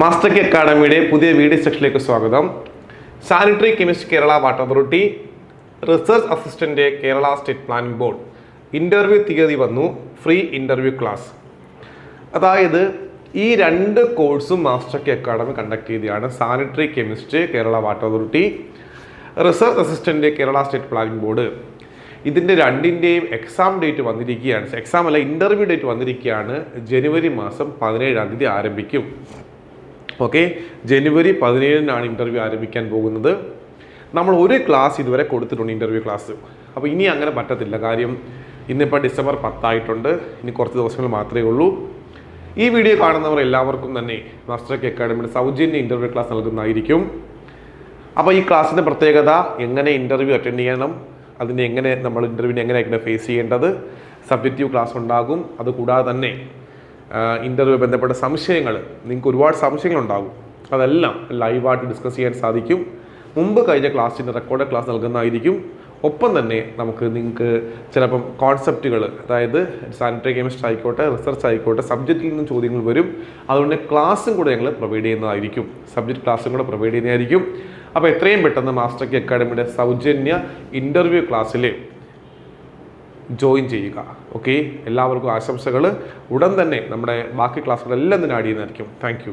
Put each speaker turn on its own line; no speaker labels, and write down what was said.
Master K അക്കാഡമിയുടെ പുതിയ video സെക്ഷനിലേക്ക് സ്വാഗതം. Sanitary chemistry Kerala water authority research assistant Kerala state planning board interview തീയതി വന്നു ഫ്രീ ഇന്റർവ്യൂ ക്ലാസ് അതായത് ഈ രണ്ട് കോഴ്സും മാസ്റ്റർ കെ അക്കാഡമി കണ്ടക്ട് ചെയ്തതാണ് sanitary chemistry Kerala water authority research assistant Kerala state planning board ഇതിന്റെ രണ്ടിന്റെയും എക്സാം ഡേറ്റ് വന്നിരിക്കുകയാണ്. എക്സാം അല്ല ഇന്റർവ്യൂ ഡേറ്റ് വന്നിരിക്കുകയാണ്. ജനുവരി മാസം പതിനേഴാം തീയതി ആരംഭിക്കും. ഓക്കെ ജനുവരി പതിനേഴിനാണ് ഇന്റർവ്യൂ ആരംഭിക്കാൻ പോകുന്നത്. നമ്മൾ ഒരു ക്ലാസ് ഇതുവരെ കൊടുത്തിട്ടുണ്ട് ഇന്റർവ്യൂ ക്ലാസ് അപ്പോൾ ഇനി അങ്ങനെ പറ്റത്തില്ല. കാര്യം ഇന്നിപ്പോൾ ഡിസംബർ പത്തായിട്ടുണ്ട്. ഇനി കുറച്ച് ദിവസങ്ങൾ മാത്രമേ ഉള്ളൂ. ഈ വീഡിയോ കാണുന്നവർ എല്ലാവർക്കും തന്നെ മാസ്റ്റർ കെ അക്കാഡമിയുടെ സൗജന്യ ഇന്റർവ്യൂ ക്ലാസ് നൽകുന്നതായിരിക്കും. അപ്പോൾ ഈ ക്ലാസ്സിന്റെ പ്രത്യേകത എങ്ങനെ ഇന്റർവ്യൂ അറ്റൻഡ് ചെയ്യണം അതിനെ എങ്ങനെ നമ്മൾ ഇന്റർവ്യൂവിനെ എങ്ങനെയായിട്ട് ഫേസ് ചെയ്യേണ്ടത് സബ്ജക്റ്റീവ് ക്ലാസ് ഉണ്ടാകും. അതുകൂടാതെ തന്നെ ഇന്റർവ്യൂ ബന്ധപ്പെട്ട സംശയങ്ങൾ നിങ്ങൾക്ക് ഒരുപാട് സംശയങ്ങളുണ്ടാകും. അതെല്ലാം ലൈവായിട്ട് ഡിസ്കസ് ചെയ്യാൻ സാധിക്കും. മുമ്പ് കഴിഞ്ഞ ക്ലാസ്സിന്റെ റെക്കോർഡ് ക്ലാസ് നൽകുന്നതായിരിക്കും. ഒപ്പം തന്നെ നമുക്ക് നിങ്ങൾക്ക് ചിലപ്പം കോൺസെപ്റ്റുകൾ അതായത് സാനിറ്ററി കെമിസ്ട്രി ആയിക്കോട്ടെ റിസർച്ച് ആയിക്കോട്ടെ സബ്ജക്റ്റിൽ നിന്നും ചോദ്യങ്ങൾ വരും. അതുകൊണ്ട് ക്ലാസ്സും കൂടെ ഞങ്ങൾ പ്രൊവൈഡ് ചെയ്യുന്നതായിരിക്കും. സബ്ജക്റ്റ് ക്ലാസ്സും കൂടെ പ്രൊവൈഡ് ചെയ്യുന്നതായിരിക്കും. അപ്പോൾ എത്രയും പെട്ടെന്ന് മാസ്റ്റർ കെ അക്കാഡമിയുടെ സൗജന്യ ഇന്റർവ്യൂ ക്ലാസ്സിൽ ജോയിൻ ചെയ്യുക. ഓക്കെ എല്ലാവർക്കും ആശംസകൾ ഉടൻ തന്നെ നമ്മുടെ ബാക്കി ക്ലാസ്സുകളെല്ലാം തന്നെ ആഡ് ചെയ്യുന്നതായിരിക്കും. താങ്ക്